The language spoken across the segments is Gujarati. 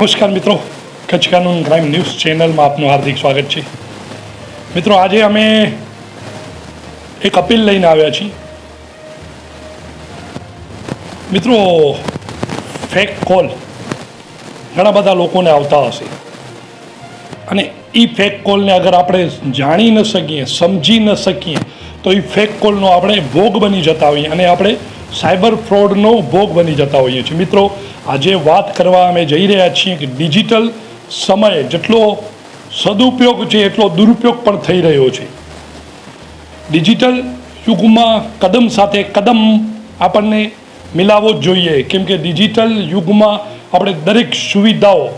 નમસ્કાર મિત્રો. કચ્છ કાનૂન ક્રાઇમ ન્યૂઝ ચેનલમાં આપનું હાર્દિક સ્વાગત છે. મિત્રો, આજે અમે એક અપીલ લઈને આવ્યા છીએ. મિત્રો ફેક કોલ ઘણા બધા લોકોને આવતા હશે. અને એ ફેક કોલને અગર આપણે જાણી ન શકીએ, સમજી ન શકીએ, તો એ ફેક કોલનો આપણે ભોગ બની જતા હોઈએ અને આપણે સાયબર ફ્રોડનો ભોગ બની જતા હોઈએ છીએ. મિત્રો, આજે વાત કરવા અમે જઈ રહ્યા છીએ કે ડિજિટલ સમયે જેટલો સદુપયોગ છે, એટલો દુરુપયોગ પણ થઈ રહ્યો છે. ડિજિટલ યુગમાં કદમ સાથે કદમ આપણને મિલાવવો જ જોઈએ. કેમ કે ડિજિટલ યુગમાં આપણે દરેક સુવિધાઓ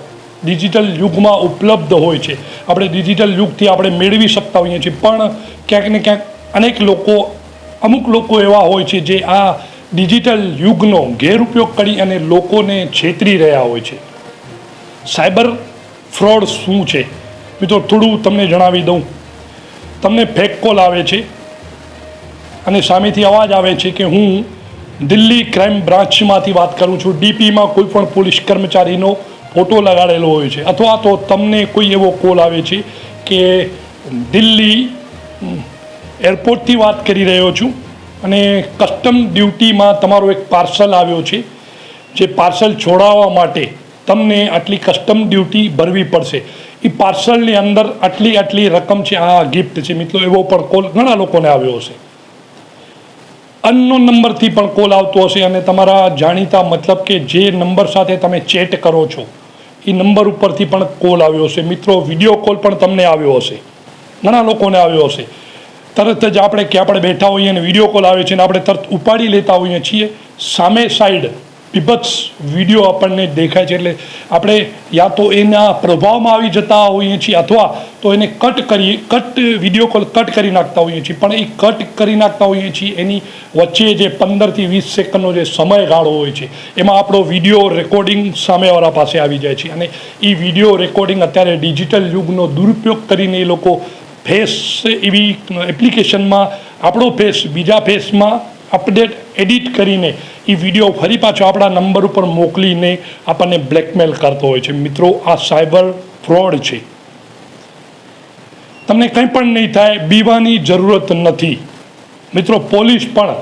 ડિજિટલ યુગમાં ઉપલબ્ધ હોય છે. આપણે ડિજિટલ યુગથી આપણે મેળવી શકતા હોઈએ છીએ. પણ ક્યાંક ને ક્યાંક અનેક લોકો, અમુક લોકો એવા હોય છે જે આ ડિજિટલ યુગનો ગેરઉપયોગ કરી અને લોકોને છેતરી રહ્યા હોય છે. સાયબર ફ્રોડ શું છે? મિત્રો, થોડું તમને જણાવી દઉં. તમને ફેક કોલ આવે છે અને સામેથી અવાજ આવે છે કે હું દિલ્હી ક્રાઇમ બ્રાન્ચમાંથી વાત કરું છું. ડીપીમાં કોઈ પણ પોલીસ કર્મચારીનો ફોટો લગાડેલો હોય છે. અથવા તો તમને કોઈ એવો કોલ આવે છે કે દિલ્હી એરપોર્ટથી વાત કરી રહ્યો છું. અને કસ્ટમ ડ્યુટીમાં તમારો એક પાર્સલ આવ્યો છે, જે પાર્સલ છોડાવવા માટે તમને આટલી કસ્ટમ ડ્યુટી ભરવી પડશે. એ પાર્સલની અંદર આટલી આટલી રકમ છે, આ ગિફ્ટ છે. મિત્રો, એવો પણ કોલ ઘણા લોકોને આવ્યો હશે. અનનો નંબરથી પણ કોલ આવતો હશે અને તમારા જાણીતા મતલબ કે જે નંબર સાથે તમે ચેટ કરો છો એ નંબર ઉપરથી પણ કોલ આવ્યો હશે. મિત્રો વીડિયો કોલ પણ તમને આવ્યો હશે. ઘણા લોકોને આવ્યો હશે. તરત જ આપણે કે આપણે બેઠા હોઈએ અને વીડિયો કોલ આવે છે અને આપણે તરત ઉપાડી લેતા હોઈએ છીએ. સામે સાઈડ બીભત્સ વીડિયો આપણને દેખાય છે એટલે આપણે યા તો એના પ્રભાવમાં આવી જતા હોઈએ છીએ અથવા તો એને કટ કરીએ કટ વીડિયો કોલ કટ કરી નાખતા હોઈએ છીએ. પણ એ કટ કરી નાખતા હોઈએ છીએ એની વચ્ચે જે પંદરથી વીસ સેકન્ડનો જે સમયગાળો હોય છે, એમાં આપણો વીડિયો રેકોર્ડિંગ સામેવાળા પાસે આવી જાય છે. અને એ વીડિયો રેકોર્ડિંગ અત્યારે ડિજિટલ યુગનો દુરુપયોગ કરીને એ લોકો ફેસ એવી એપ્લિકેશનમાં, આપણો ફેસ, બીજા ફેસમાં અપડેટ, એડિટ કરીને એ વીડિયો ફરી પાછો આપણા નંબર ઉપર મોકલીને આપણને બ્લેકમેલ કરતો હોય છે. મિત્રો, આ સાયબર ફ્રોડ છે. તમને કંઈ પણ નહીં થાય, બીવાની જરૂરત નથી. મિત્રો, પોલીસ પણ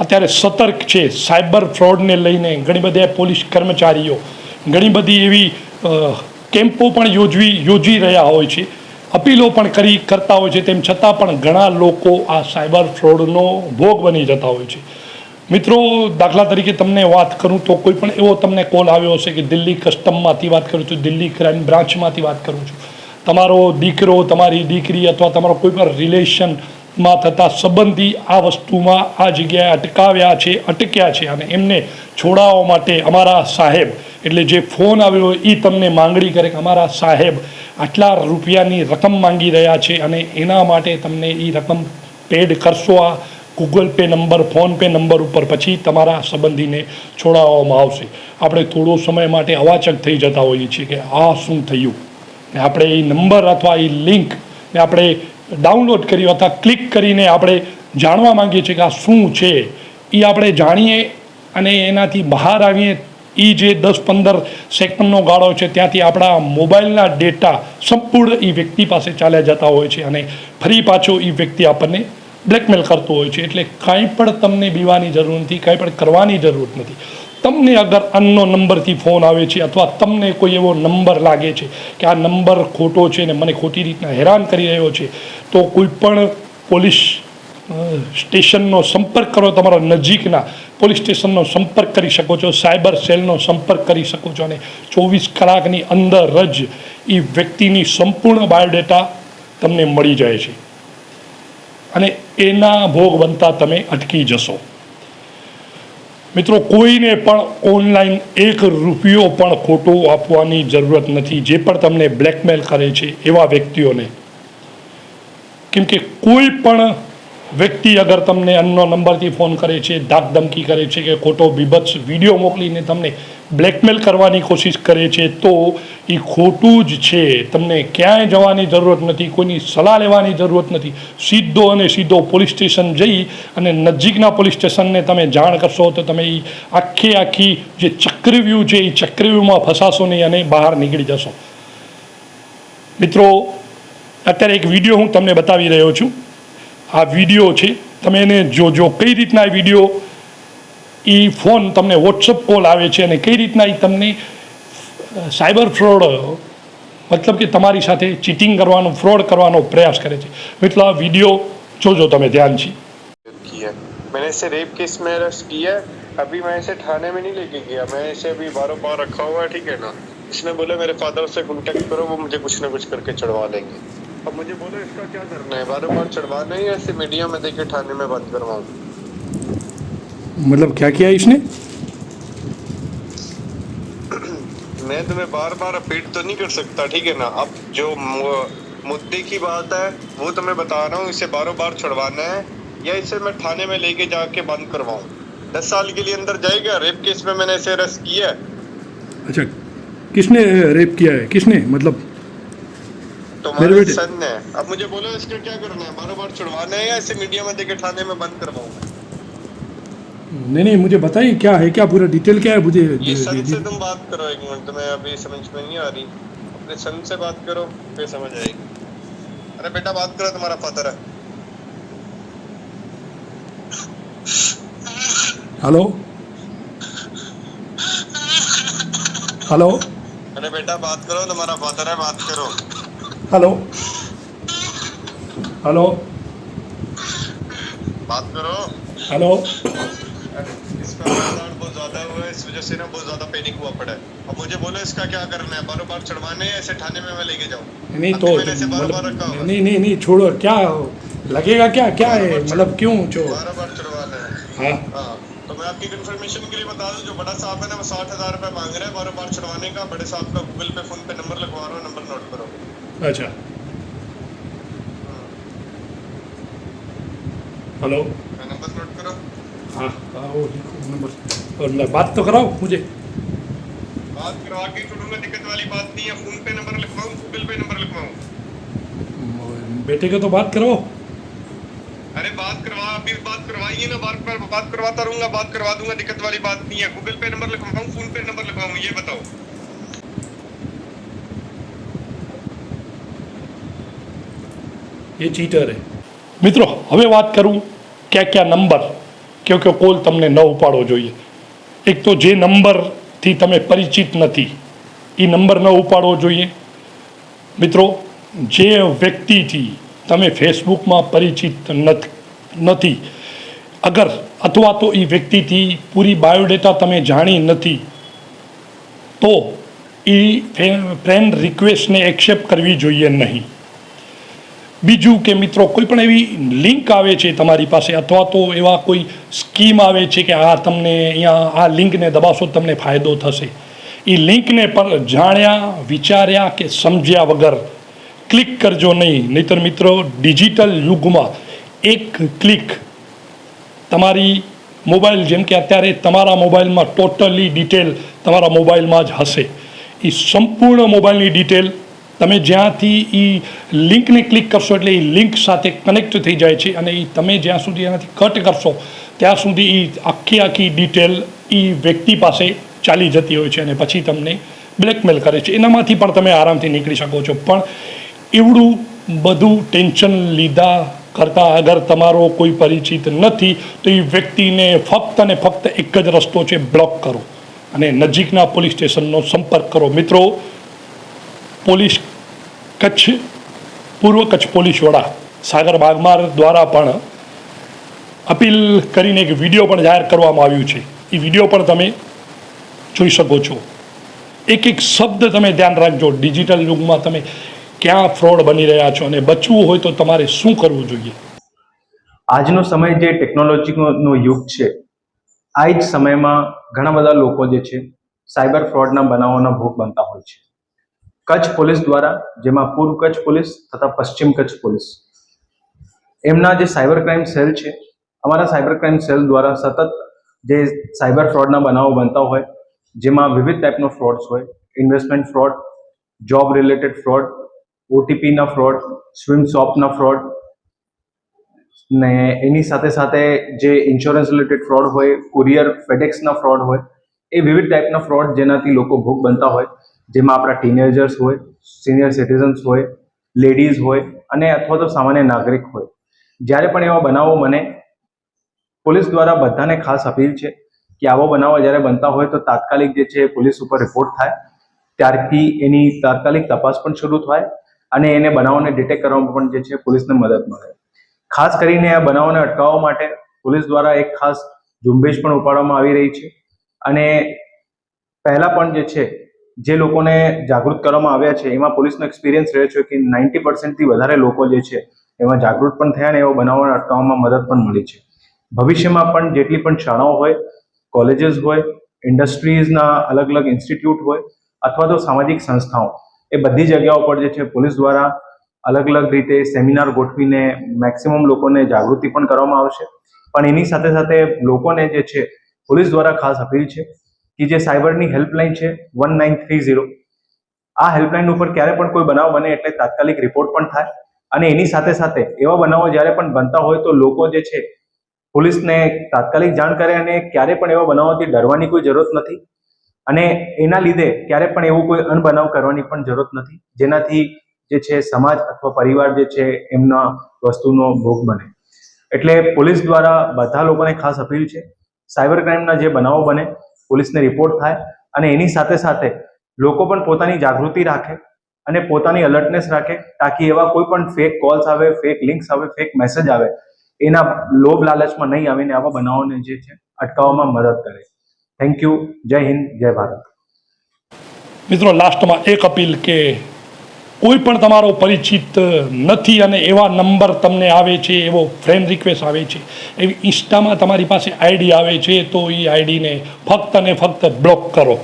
અત્યારે સતર્ક છે. સાયબર ફ્રોડને લઈને ઘણી બધી પોલીસ કર્મચારીઓ, ઘણી બધી એવી કેમ્પો પણ યોજવી, યોજી રહ્યા હોય છે. અપીલો પણ કરી કરતા હોય છે, તેમ છતાં પણ ઘણા લોકો આ સાયબર ફ્રોડનો ભોગ બની જતા હોય છે. મિત્રો, દાખલા તરીકે તમને વાત કરું તો કોઈ પણ એવો તમને કોલ આવ્યો હશે કે દિલ્હી કસ્ટમમાંથી વાત કરું છું, દિલ્હી ક્રાઇમ બ્રાન્ચમાંથી વાત કરું છું. તમારો દીકરો, તમારી દીકરી અથવા તમારો કોઈ પણ રિલેશનમાં થતા સંબંધી આ વસ્તુમાં આ જગ્યાએ અટકાવ્યા છે, અટક્યા છે અને એમને છોડાવવા માટે અમારા સાહેબ એટલે જે ફોન આવ્યો એ તમને માંગણી કરે કે અમારા સાહેબ આટલા રૂપિયાની રકમ માંગી રહ્યા છે અને એના માટે તમને એ રકમ પેડ કરશો આ Google Pay number PhonePe number ઉપર પછી તમારા સંબંધીને છોડાવવામાં આવશે. આપણે થોડો સમય માટે અવાચક થઈ જતા હોઈએ છીએ કે આ શું થયું? ને આપણે એ નંબર અથવા એ લિંક ને આપણે ડાઉનલોડ કરી અથવા ક્લિક કરીને આપણે જાણવા માંગીએ છીએ કે આ શું છે? એ આપણે જાણીએ અને એનાથી બહાર આવીએ એ જે દસ પંદર સેકન્ડનો ગાળો છે, ત્યાંથી આપણા મોબાઈલના ડેટા સંપૂર્ણ એ વ્યક્તિ પાસે ચાલ્યા જતા હોય છે અને ફરી પાછો એ વ્યક્તિ આપણને બ્લેકમેલ કરતો હોય છે. એટલે કાંઈ પણ તમને બીવાની જરૂર નથી, કાંઈ પણ કરવાની જરૂર નથી. તમને અગર અનનો નંબરથી ફોન આવે છે અથવા તમને કોઈ એવો નંબર લાગે છે કે આ નંબર ખોટો છે ને મને ખોટી રીતના હેરાન કરી રહ્યો છે, તો કોઈ પણ પોલીસ સ્ટેશનનો સંપર્ક કરો, તમારા નજીકના પોલીસ સ્ટેશનનો સંપર્ક કરી શકો છો, સાયબર સેલનો સંપર્ક કરી શકો છો અને ચોવીસ કલાકની અંદર જ એ વ્યક્તિની સંપૂર્ણ બાયોડેટા તમને મળી જાય છે. અને એના ભોગ બનતા તમે અટકી જશો. મિત્રો, કોઈને પણ ઓનલાઈન એક રૂપિયો પણ ખોટો આપવાની જરૂરત નથી. જે પણ તમને બ્લેકમેલ કરે છે એવા વ્યક્તિઓને. કેમ કે કોઈ પણ વ્યક્તિ અગર તમને અન્નો નંબરથી ફોન કરે છે ધાકધમકી કરે છે કે ખોટો બીભત્સ વીડિયો મોકલીને તમને બ્લેકમેલ કરવાની કોશિશ કરે છે, તો એ ખોટું જ છે. તમને ક્યાંય જવાની જરૂરત નથી, કોઈની સલાહ લેવાની જરૂરત નથી. સીધો અને સીધો પોલીસ સ્ટેશન જઈ અને નજીકના પોલીસ સ્ટેશનને તમે જાણ કરશો તો તમે એ આખી આખી જે ચક્રવ્યૂહ છે એ ચક્રવ્યૂહમાં ફસાશો નહીં અને બહાર નીકળી જશો. મિત્રો, અત્યારે એક વીડિયો હું તમને બતાવી રહ્યો છું. આ વિડીયો છે તમે એને જોજો કઈ રીતના આ વિડીયો એ ફોન તમને વોટ્સઅપ કોલ આવે છે અને કઈ રીતના એ તમને સાયબર ફ્રોડ મતલબ કે તમારી સાથે ચીટિંગ કરવાનો ફ્રોડ કરવાનો પ્રયાસ કરે છે મિત્રો આ વિડીયો જોજો તમે ધ્યાનથી किया मैंने इसे रेप केस में अरेस्ट किया है अभी मैं इसे थाने में नहीं लेके गया मैं इसे अभी बारों बार रखा हुआ है ठीक है ना इसने बोला मेरे फादर से कांटेक्ट करो वो मुझे कुछ ना कुछ करके चढ़वा देंगे अब मुझे बोलो इसका क्या करना है? बार चढ़वाना ऐसे मीडिया में थाने में बंद मतलब क्या किया इसने? मैं तुम्हें बार बार अपीट तो नहीं कर सकता ठीक है ना? अब जो मुद्दे की बात है वो तो मैं बता रहा हूँ इसे बारह बार छुड़वाना है या इसे मैं थाने में लेके जाके बंद करवाऊँ? दस साल के लिए अंदर जाएगा रेप केस में मैंने इसे अरेस्ट किया है। अच्छा किसने रेप किया है? किसने? मतलब मेरे बेटे- सन है। अब मुझे बोलो इसका क्या करना है? बारों बार छुड़वाना है या इसे मीडिया में देके थाने में बंद करवाऊँ? मैं? नहीं नहीं मुझे बताइए क्या है क्या पूरा डिटेल क्या है? मुझे ये सन से तुम बात करो एक मिनट तुम्हें अभी समझ में नहीं आ रही। अपने सन से बात करो फिर समझ आएगी। अरे बेटा बात करो तुम्हारा फादर है। हेलो? हेलो? अरे बेटा बात करो तुम्हारा फादर है बात करो। हेलो हेलो बात करो। हेलो इसका बहुत ज़्यादा हुआ है इस वजह से ना बहुत ज़्यादा पैनिक हुआ पड़ा है। अब मुझे बोलो इसका क्या करना है? बारों बार छुड़वाने ऐसे थाने में मैं लेके जाऊँ? नहीं तो इसे बारों बार मतलब रखा हुआ नहीं नहीं नहीं छोड़ो क्या लगेगा क्या? क्या है? मतलब क्यों जो? बारह बार चढ़वाना है। हाँ। हाँ तो मैं आपकी कंफर्मेशन के लिए बता दूँ जो बड़ा साहब है ना वो साठ हज़ार रुपए मांग रहे हैं बारह बार चढ़वाने का। बड़े साहब का गूगल पे फ़ोन पे नंबर लगवा रहा हूँ नंबर नोट करो। अच्छा। हेलो नंबर नोट करो। हाँ हाँ लिखो नंबर। और मैं बात तो कराओ मुझे। बात करवा के छोड़ूँगा दिक्कत वाली बात नहीं है। फ़ोन पे नंबर लिखवाऊँ गूगल पे नंबर लिखवाऊँ? बेटे को तो बात करो अरे बात करवा अभी बात करवाइए ना बार बार बात करवाता रहूँगा बात करवा दूँगा दिक्कत वाली बात नहीं है। गूगल पे नंबर लिखवाऊँ फ़ोन पे नंबर लिखवाऊँ ये बताओ। એ ચીટર હે મિત્રો, હવે વાત કરું ક્યાં ક્યાં નંબર કયો કયો કોલ તમને ન ઉપાડવો જોઈએ. એક તો જે નંબરથી તમે પરિચિત નથી, એ નંબર ન ઉપાડવો જોઈએ. મિત્રો, જે વ્યક્તિથી તમે ફેસબુકમાં પરિચિત નથ- અગર અથવા તો એ વ્યક્તિથી પૂરી બાયોડેટા તમે જાણી નથી, તો એ ફ્રેન્ડ રિક્વેસ્ટને એક્સેપ્ટ કરવી જોઈએ નહીં. બીજું કે મિત્રો, કોઈ પણ એવી લિંક આવે છે તમારી પાસે, અથવા તો એવા કોઈ સ્કીમ આવે છે કે આ તમને અહીંયા, આ લિંકને દબાવશો તમને ફાયદો થશે. એ લિંકને પણ જાણ્યા, વિચાર્યા કે સમજ્યા વગર ક્લિક કરજો નહીં. નહીતર મિત્રો ડિજિટલ યુગમાં એક ક્લિક તમારી મોબાઈલ જેમ કે અત્યારે તમારા મોબાઈલમાં ટોટલી ડિટેલ તમારા મોબાઈલમાં જ હશે. એ સંપૂર્ણ મોબાઈલની ડિટેલ તમે જ્યાંથી એ લિંકને ક્લિક કરશો એટલે એ લિંક સાથે કનેક્ટ થઈ જાય છે અને એ તમે જ્યાં સુધી એનાથી કટ કરશો, ત્યાં સુધી એ આખી આખી ડિટેલ એ વ્યક્તિ પાસે ચાલી જતી હોય છે અને પછી તમને બ્લેકમેલ કરે છે. એનામાંથી પણ તમે આરામથી નીકળી શકો છો. પણ એવડું બધું ટેન્શન લીધા કરતાં અગર તમારો કોઈ પરિચિત નથી, તો એ વ્યક્તિને ફક્ત અને ફક્ત એક જ રસ્તો છે, બ્લોક કરો અને નજીકના પોલીસ સ્ટેશનનો સંપર્ક કરો. મિત્રો પોલીસ કચ્છ, પૂર્વ કચ્છ પોલીસ વડા સાગર બાગમાર દ્વારા પણ અપીલ કરીને એક વીડિયો પણ જાહેર કરવામાં આવ્યું છે. એ વીડિયો પણ તમે જોઈ શકો છો. એક એક શબ્દ તમે ધ્યાન રાખજો. ડિજિટલ યુગમાં તમે ક્યાં ફ્રોડ બની રહ્યા છો અને બચવું હોય તો તમારે શું કરવું જોઈએ? આજનો સમય જે ટેકનોલોજીનો યુગ છે, આ જ સમયમાં ઘણા બધા લોકો જે છે, સાયબર ફ્રોડના બનાવોના ભોગ બનતા હોય છે. કચ્છ પોલીસ દ્વારા, જેમાં પૂર્વ કચ્છ પોલીસ તથા પશ્ચિમ કચ્છ પોલીસ. એમના જે સાયબર ક્રાઇમ સેલ છે, અમારા સાયબર ક્રાઇમ સેલ દ્વારા સતત જે સાયબર ફ્રોડના બનાવો બનતા હોય, જેમાં વિવિધ ટાઈપનો ફ્રોડ્સ હોય, investment fraud, job related fraud, ઓટીપીના fraud, સ્વિમ શોપના ફ્રોડ, ને એની સાથે સાથે જે ઇન્સ્યોરન્સ રિલેટેડ ફ્રોડ હોય, કુરિયર, ફેડેક્સના ફ્રોડ હોય, એ વિવિધ ટાઈપના ફ્રોડ જેનાથી લોકો ભોગ બનતા હોય. જેમાં આપણા ટીનેજર્સ હોય સિનિયર સિટીઝન્સ હોય લેડીઝ હોય અને અથવા તો સામાન્ય નાગરિક હોય. જ્યારે પણ એવા બનાવો બને પોલીસ દ્વારા બધાને ખાસ અપીલ છે કે આવો બનાવો જ્યારે બનતા હોય તો તાત્કાલિક જે છે પોલીસ ઉપર રિપોર્ટ થાય. ત્યારથી એની તાત્કાલિક તપાસ પણ શરૂ થાય અને એને બનાવોને ડિટેક્ટ કરવામાં પણ જે છે પોલીસને મદદ મળે. ખાસ કરીને આ બનાવોને અટકાવવા માટે પોલીસ દ્વારા એક ખાસ ઝુંબેશ પણ ઉપાડવામાં આવી રહી છે. અને પહેલાં પણ જે છે જે લોકોને જાગૃત કરવામાં આવ્યા છે, એમાં પોલીસનો એક્સપિરિયન્સ રહ્યો છે કે નાઇન્ટી પર્સન્ટથી વધારે લોકો જે છે, એમાં જાગૃત પણ થયા અને એવો બનાવોને અટકાવવામાં મદદ પણ મળી છે. ભવિષ્યમાં પણ જેટલી પણ શાળાઓ હોય કોલેજીસ હોય ઇન્ડસ્ટ્રીઝના અલગ અલગ ઇન્સ્ટિટ્યૂટ હોય, અથવા તો સામાજિક સંસ્થાઓ, એ બધી જગ્યાઓ પર જે છે, પોલીસ દ્વારા અલગ અલગ રીતે સેમિનાર ગોઠવીને મેક્સિમમ લોકોને જાગૃતિ પણ કરવામાં આવશે. પણ એની સાથે સાથે લોકોને જે છે, પોલીસ દ્વારા ખાસ અપીલ છે કે જે સાયબરની હેલ્પલાઇન છે વન નાઇન થ્રી ઝીરો આ હેલ્પલાઇન ઉપર ક્યારે પણ કોઈ બનાવ બને એટલે તાત્કાલિક રિપોર્ટ પણ થાય અને એની સાથે સાથે એવા બનાવો જ્યારે પણ બનતા હોય તો લોકો જે છે પોલીસને તાત્કાલિક જાણ કરે અને ક્યારે પણ એવા બનાવોથી ડરવાની કોઈ જરૂરત નથી અને એના લીધે ક્યારે પણ એવું કોઈ અનબનાવ કરવાની પણ જરૂરત નથી જેનાથી જે છે સમાજ અથવા પરિવાર જે છે એમના વસ્તુનો ભોગ બને. એટલે પોલીસ દ્વારા બધા લોકોને ખાસ અપીલ છે, સાયબર ક્રાઇમના જે બનાવો બને પોલીસને રિપોર્ટ થાય અને એની સાથે સાથે લોકો પણ પોતાની જાગૃતિ રાખે અને પોતાની અલર્ટનેસ રાખે તાકી એવા કોઈ પણ ફેક કોલ્સ આવે ફેક લિંક્સ આવે ફેક મેસેજ આવે, એના લોભ લાલચમાં નહીં આવીને આવા બનાવોને જે છે અટકાવવામાં મદદ કરે. થેન્ક યુ જય હિન્દ, જય ભારત. મિત્રો લાસ્ટમાં એક અપીલ કે કોઈ પણ તમારો પરિચિત નથી અને એવા નંબર તમને આવે છે, એવો ફ્રેન્ડ રિક્વેસ્ટ આવે છે, એવી ઇન્સ્ટામાં તમારી પાસે આઈડી આવે છે, તો એ આઈડીને ફક્ત અને ફક્ત બ્લોક કરો.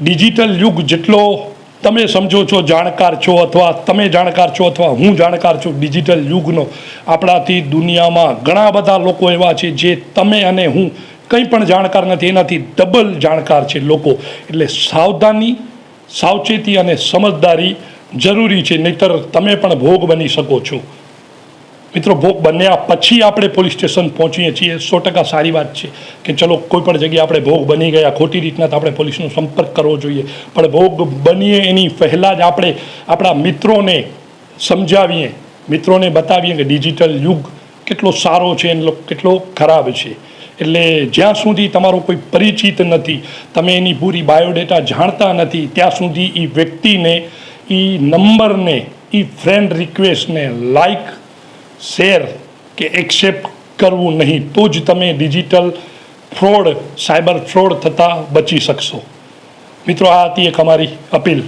ડિજિટલ યુગ જેટલો તમે સમજો છો જાણકાર છો અથવા તમે જાણકાર છો અથવા હું જાણકાર છું, ડિજિટલ યુગનો આપણાથી દુનિયામાં ઘણા બધા લોકો એવા છે જે તમે અને હું કંઈ પણ જાણકાર નથી, એનાથી ડબલ જાણકાર છે લોકો. એટલે સાવધાની, સાવચેતી અને સમજદારી જરૂરી છે, નહીતર તમે પણ ભોગ બની શકો છો. મિત્રો, ભોગ બન્યા પછી આપણે પોલીસ સ્ટેશન પહોંચીએ છીએ. સો ટકા સારી વાત છે કે ચલો, કોઈ પણ જગ્યાએ આપણે ભોગ બની ગયા, ખોટી રીતના તો આપણે પોલીસનો સંપર્ક કરવો જોઈએ. પણ ભોગ બનીએ એની પહેલાં જ આપણે આપણા મિત્રોને સમજાવીએ. મિત્રોને બતાવીએ કે ડિજિટલ યુગ કેટલો સારો છે અને કેટલો ખરાબ છે. એટલે જ્યાં સુધી તમારો કોઈ પરિચિત નથી, તમે એની પૂરી બાયોડેટા જાણતા નથી, ત્યાં સુધી એ વ્યક્તિને એ નંબરને એ ફ્રેન્ડ રિક્વેસ્ટને લાઈક શેર કે એક્સેપ્ટ કરવું નહીં, તો જ તમે ડિજિટલ ફ્રોડ સાયબર ફ્રોડ થતાં બચી શકશો. મિત્રો, આ હતી એક અમારી અપીલ.